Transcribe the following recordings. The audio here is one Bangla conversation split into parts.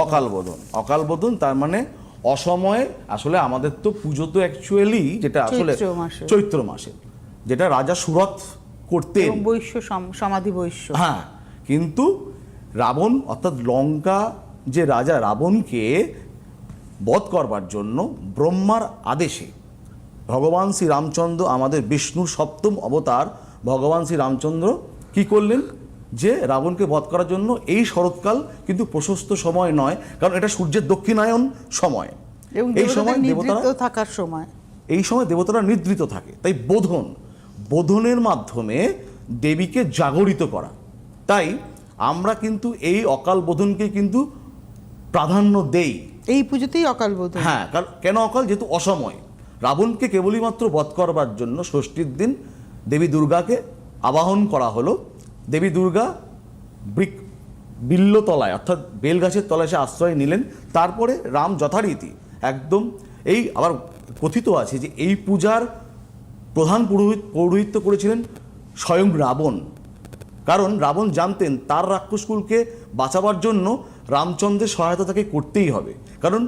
অকাল বোধন অকাল বোধন তার মানে অসময়ে আসলে আমাদের তো পুজো তো অ্যাকচুয়ালি যেটা আসলে চৈত্র মাসে। যেটা রাজা সুরত করতেন। বৈশ্য সম- সমাধি বৈশ্য। হ্যাঁ কিন্তু রাবণ অর্থাৎ লঙ্কা যে রাজা রাবণকে বধ করবার জন্য ব্রহ্মার আদেশে ভগবান শ্রী রামচন্দ্র আমাদের বিষ্ণুর সপ্তম অবতার ভগবান শ্রী রামচন্দ্র কি করলেন? যে রাবণকে বধ করার জন্য এই শরৎকাল কিন্তু প্রশস্ত সময় নয় কারণ এটা সূর্যের দক্ষিণায়ন সময়। এই সময় দেবতারা নিদ্রিত থাকার সময়। এই সময় দেবতারা নিদ্রিত থাকে তাই বোধন বোধনের মাধ্যমে দেবীকে জাগরিত করা। তাই আমরা কিন্তু এই অকাল বোধনকে কিন্তু প্রাধান্য দেই। এই পুজোতেই অকাল বোধ হ্যাঁ কারণ কেন অকাল? যেহেতু অসময়। রাবণকে কেবলই মাত্র বধ করবার জন্য ষষ্ঠীর দিন দেবী দুর্গাকে আবাহন করা হলো দেবী দুর্গা বৃক, বিল্লতলায়, অর্থাৎ বেলগাছের তলায় সে আশ্রয় নিলেন। তারপরে রাম যথারীতি একদম এই আবার কথিত আছে যে এই পূজার প্রধান পুরোহিত, পৌরোহিত্য করেছিলেন স্বয়ং রাবণ। কারণ রাবণ জানতেন তার রাক্ষসকুলকে বাঁচাবার জন্য রামচন্দ্রের সহায়তা তাকে করতেই হবে। কারণ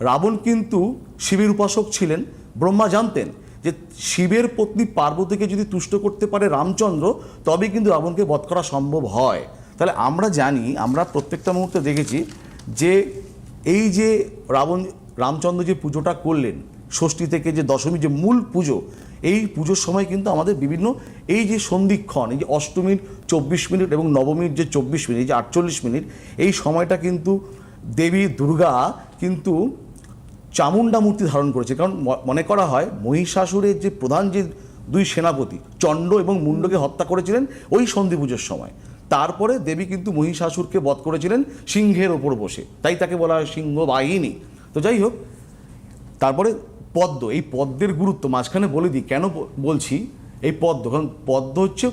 রাবণ কিন্তু শিবের উপাসক ছিলেন, ব্রহ্মা জানতেন যে শিবের পত্নী পার্বতীকে যদি তুষ্ট করতে পারে রামচন্দ্র, তবেই কিন্তু রাবণকে বধ করা সম্ভব হয়। তাহলে আমরা জানি, আমরা প্রত্যেকটা মুহূর্তে দেখেছি যে এই যে রাবণ, রামচন্দ্র যে পুজোটা করলেন, ষষ্ঠী থেকে যে দশমী যে মূল পুজো, এই পুজোর সময় কিন্তু আমাদের বিভিন্ন এই যে সন্ধিক্ষণ, এই যে অষ্টমীর চব্বিশ মিনিট এবং নবমীর যে চব্বিশ মিনিট যে আটচল্লিশ মিনিট, এই সময়টা কিন্তু দেবী দুর্গা কিন্তু চামুন্ডা মূর্তি ধারণ করেছে। কারণ মনে করা হয় মহিষাসুরের যে প্রধান যে দুই সেনাপতি, চণ্ড এবং মুন্ডকে হত্যা করেছিলেন ওই সন্ধি পুজোর সময়। তারপরে দেবী কিন্তু মহিষাসুরকে বধ করেছিলেন সিংহের ওপর বসে। তাই তাকে বলা হয় সিংহ বাহিনী। তো যাই হোক, তারপরে পদ্ম, এই পদ্মের গুরুত্ব মাঝখানে বলে দিই। কেন বলছি? এই পদ্ম, কারণ পদ্ম হচ্ছে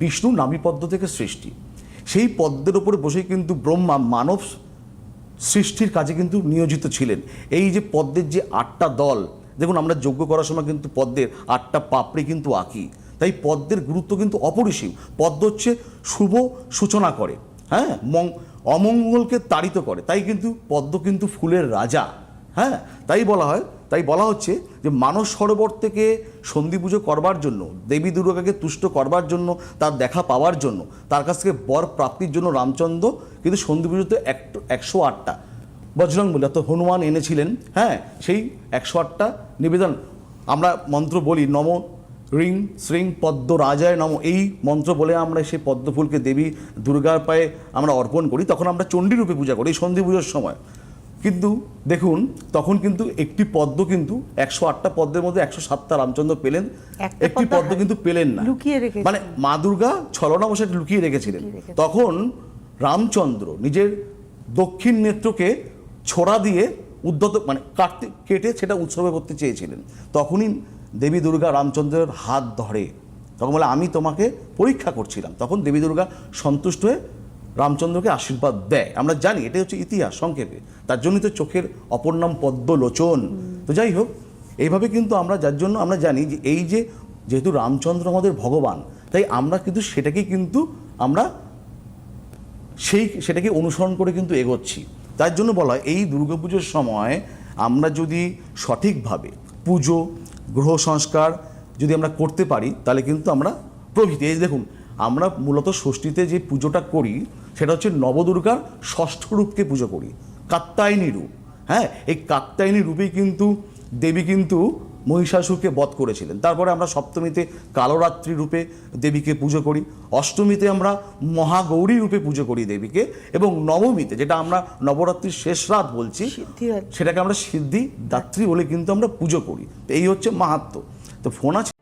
বিষ্ণু নামী পদ্ম থেকে সৃষ্টি। সেই পদ্মের উপরে বসেই কিন্তু ব্রহ্মা মানব সৃষ্টির কাজে কিন্তু নিয়োজিত ছিলেন। এই যে পদ্মের যে আটটা দল, দেখুন আমরা যোগ্য করার সময় কিন্তু পদ্মের আটটা পাপড়ি কিন্তু আঁকি। তাই পদ্মের গুরুত্ব কিন্তু অপরিসীম। পদ্ম হচ্ছে শুভ সূচনা করে হ্যাঁ? মং- অমঙ্গলকে তাড়িত করে। তাই কিন্তু পদ্ম কিন্তু ফুলের রাজা হ্যাঁ? তাই বলা হয় তাই বলা হচ্ছে যে মানস সরোবর থেকে সন্ধি পুজো করবার জন্য, দেবী দুর্গাকে তুষ্ট করবার জন্য, তার দেখা পাওয়ার জন্য, তার কাছ থেকে বর প্রাপ্তির জন্য রামচন্দ্র কিন্তু সন্ধি পুজোতে এক- একশো আটটা। বজরং বলি অর্থাৎ হনুমান এনেছিলেন হ্যাঁ সেই একশো আটটা নিবেদন। আমরা মন্ত্র বলি, নম রিং শ্রিং পদ্ম রাজায় নম। এই মন্ত্র বলে আমরা সেই পদ্মফুলকে দেবী দুর্গার পায়ে আমরা অর্পণ করি, তখন আমরা চণ্ডীরূপে পূজা করি সন্ধি পুজোর সময়। কিন্তু দেখুন তখন কিন্তু একটি পদ্ম কিন্তু একশো আটটা পদ্মের মধ্যে একশো সাতটা রামচন্দ্র পেলেন। একটি পদ্ম কিন্তু পেলেন না। লুকিয়ে রেখেছিলেন। মানে মা দুর্গা ছলনা বসে লুকিয়ে রেখেছিলেন। লুকিয়ে রেখেছিলেন। তখন রামচন্দ্র নিজের দক্ষিণ নেত্রকে ছোড়া দিয়ে উদ্যত মানে কাটতে কেটে সেটা উৎসর্গ করতে চেয়েছিলেন। তখনই দেবী দুর্গা রামচন্দ্রের হাত ধরে। তখন বলে আমি তোমাকে পরীক্ষা করছিলাম। তখন দেবী দুর্গা সন্তুষ্ট হয়ে রামচন্দ্রকে আশীর্বাদ দেয়। আমরা জানি এটাই হচ্ছে ইতিহাস, সংক্ষেপে। তার জন্যই তো চোখের অপর নাম পদ্মলোচন। তো যাই হোক, এইভাবে কিন্তু আমরা, যার জন্য আমরা জানি যে এই যে যেহেতু রামচন্দ্র আমাদের ভগবান, তাই আমরা কিন্তু সেটাকে কিন্তু আমরা সেই, সেটাকে অনুসরণ করে কিন্তু এগোচ্ছি। তার জন্য বলা হয়, এই দুর্গাপুজোর সময় আমরা যদি সঠিকভাবে পুজো, গ্রহ সংস্কার যদি আমরা করতে পারি, তাহলে কিন্তু আমরা প্রভৃতি। এই দেখুন আমরা মূলত ষষ্ঠীতে যে পুজোটা করি সেটা হচ্ছে নবদুর্গার ষষ্ঠ রূপকে পুজো করি কাত্তায়নী রূপ। হ্যাঁ এই কাত্তায়নী রূপেই কিন্তু দেবী কিন্তু মহিষাসুরকে বধ করেছিলেন। তারপরে আমরা সপ্তমীতে কালরাত্রি রূপে দেবীকে পুজো করি অষ্টমীতে আমরা মহাগৌরী রূপে পুজো করি দেবীকে এবং নবমীতে যেটা আমরা নবরাত্রির শেষ রাত বলছি সেটাকে আমরা সিদ্ধি দাত্রী বলে কিন্তু আমরা পুজো করি। তো এই হচ্ছে মাহাত্ম তো ফোন আছে